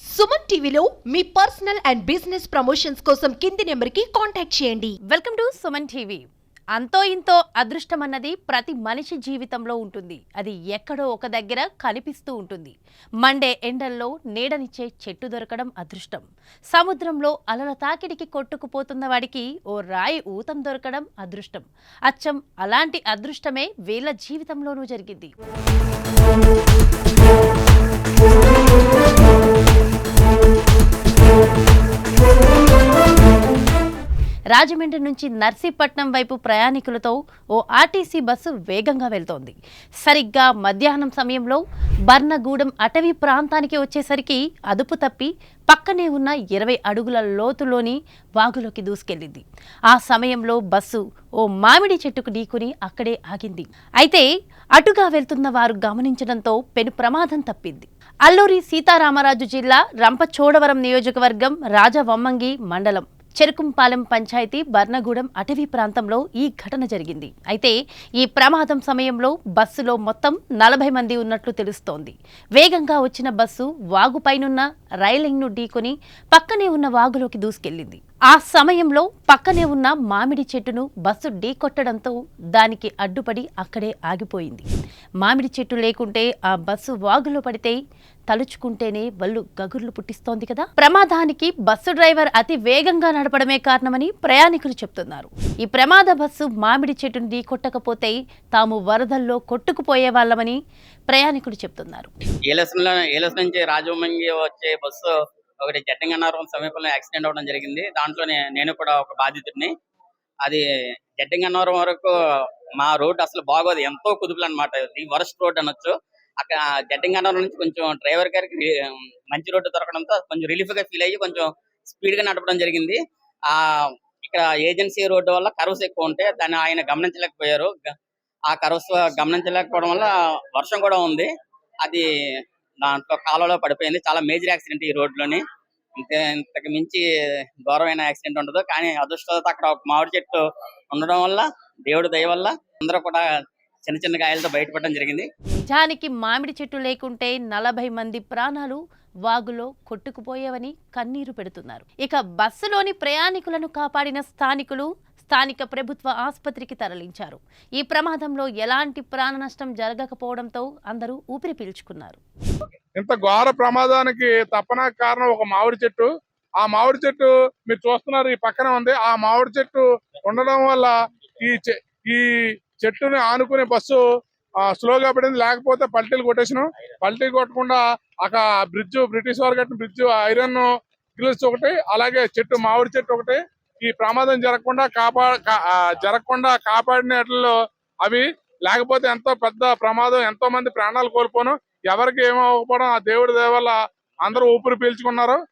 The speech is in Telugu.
సుమన్ టీవీలో మీ పర్సనల్ అండ్ బిజినెస్ ప్రమోషన్స్ కోసం కింది నెంబర్కి కాంటాక్ట్ చేయండి. Welcome to Suman TV. అంతో ఇంతో అదృష్టం అన్నది ప్రతి మనిషి జీవితంలో ఉంటుంది. అది ఎక్కడో ఒక దగ్గర కనిపిస్తూ ఉంటుంది. మండే ఎండల్లో నీడనిచ్చే చెట్టు దొరకడం అదృష్టం. సముద్రంలో అలల తాకిడికి కొట్టుకుపోతున్న వాడికి ఓ రాయి ఊతం దొరకడం అదృష్టం. అచ్చం అలాంటి అదృష్టమే వీళ్ళ జీవితంలోనూ జరిగింది. రాజమండ్రి నుంచి నర్సీపట్నం వైపు ప్రయాణికులతో ఓ ఆర్టీసీ బస్సు వేగంగా వెళ్తోంది. సరిగ్గా మధ్యాహ్నం సమయంలో బర్నగూడెం అటవీ ప్రాంతానికి వచ్చేసరికి అదుపు తప్పి పక్కనే ఉన్న ఇరవై అడుగుల లోతులోని వాగులోకి దూసుకెళ్ళింది ఆ సమయంలో బస్సు ఓ మామిడి చెట్టుకు ఢీకుని అక్కడే ఆగింది. అయితే అటుగా వెళ్తున్న వారు గమనించడంతో పెను ప్రమాదం తప్పింది. అల్లూరి సీతారామరాజు జిల్లా రంపచోడవరం నియోజకవర్గం రాజవమ్మంగి మండలం. చెరుకుంపాలెం పంచాయతీ బర్నగూడెం అటవీ ప్రాంతంలో ఈ ఘటన జరిగింది. అయితే ఈ ప్రమాదం సమయంలో బస్సులో మొత్తం నలభై మంది ఉన్నట్లు తెలుస్తోంది. వేగంగా వచ్చిన బస్సు వాగుపైనున్న రైలింగ్ను ఢీకొని పక్కనే ఉన్న వాగులోకి దూసుకెళ్ళింది ఆ సమయంలో పక్కనే ఉన్న మామిడి చెట్టును బస్సు ఢీకొట్టడంతో దానికి అడ్డుపడి అక్కడే ఆగిపోయింది. మామిడి చెట్టు లేకుంటే ఆ బస్సు వాగులో పడితే తలుచుకుంటేనే వల్లు గగుర్లు పుట్టిస్తోంది కదా. ప్రమాదానికి బస్సు డ్రైవర్ అతి వేగంగా నడపడమే కారణమని ప్రయాణికులు చెప్తున్నారు. ఈ ప్రమాద బస్సు మామిడి చెట్టును ఢీకొట్టకపోతే తాము వరదల్లో కొట్టుకుపోయే వాళ్ళమని ప్రయాణికులు చెప్తున్నారు. ఏలస్ నుంచి రాజమంగి వచ్చే బస్సు ఒకటి జడ్డంగన్నారం సమీపంలో యాక్సిడెంట్ అవ్వడం జరిగింది. దాంట్లోనే నేను కూడా ఒక బాధితుడిని. అది జడ్డంగన్నారం వరకు మా రోడ్ అసలు బాగోదు. ఎంతో కుదుపులు అనమాట ది వరస్ట్ రోడ్ అనొచ్చు. అక్కడ జడ్డంగన్నారం నుంచి కొంచెం డ్రైవర్ గారికి మంచి రోడ్డు దొరకడంతో కొంచెం రిలీఫ్గా ఫీల్ అయ్యి కొంచెం స్పీడ్గా నడపడం జరిగింది. ఆ ఇక్కడ ఏజెన్సీ రోడ్డు వల్ల కరువుస్ ఎక్కువ ఉంటే దాన్ని ఆయన గమనించలేకపోయారు. ఆ కరువుస్ గమనించలేకపోవడం వల్ల వర్షం కూడా ఉంది. అది దాంట్లో కాలంలో పడిపోయింది. చాలా మేజర్ యాక్సిడెంట్ ఈ రోడ్లోని ఇంతే ఇంతకు మించి ఘోరమైన యాక్సిడెంట్ ఉండదు. కానీ అదృష్టత అక్కడ ఒక మామిడి చెట్టు ఉండడం వల్ల దేవుడి దయ వల్ల అందరూ కూడా చిన్న చిన్న గాయాలతో బయటపడడం జరిగింది. నిజానికి మామిడి చెట్టు లేకుంటే నలభై మంది ప్రాణాలు వాగులో కొట్టుకుపోయేవని కన్నీరు పెడుతున్నారు. ఇక బస్సులోని ప్రయాణికులను కాపాడిన స్థానికులు స్థానిక ప్రభుత్వ ఆసుపత్రికి తరలించారు. ఈ ప్రమాదంలో ఎలాంటి ప్రాణ నష్టం జరగకపోవడంతో అందరూ ఊపిరి పీల్చుకున్నారు. ఇంత ఘోర ప్రమాదానికి తప్పన కారణం ఒక మామిడి చెట్టు. ఆ మామిడి చెట్టు మీరు చూస్తున్నారు ఈ పక్కన ఉంది. ఆ మామిడి చెట్టు ఉండడం వల్ల ఈ చె- ఈ చెట్టుని ఆనుకునే బస్సు ఆ, స్లోగా పడింది. లేకపోతే పల్టీలు కొట్టేసినాం. పల్టీ కొట్టకుండా అక్కడ బ్రిడ్జ్ బ్రిటిష్ వారు కట్టిన బ్రిడ్జ్ ఐరన్ గిల్స్ ఒకటి అలాగే చెట్టు మామిడి చెట్టు ఒకటి. ఈ ప్రమాదం జరగకుండా కాపా కా- జరగకుండా కాపాడినట్లో అవి లేకపోతే ఎంతో పెద్ద ప్రమాదం ఎంతో మంది ప్రాణాలు కోల్పోను. ఎవరికి ఏమవ్వకపోవడం ఆ దేవుడి దయ వల్ల అందరూ ఊపిరి పీల్చుకున్నారు.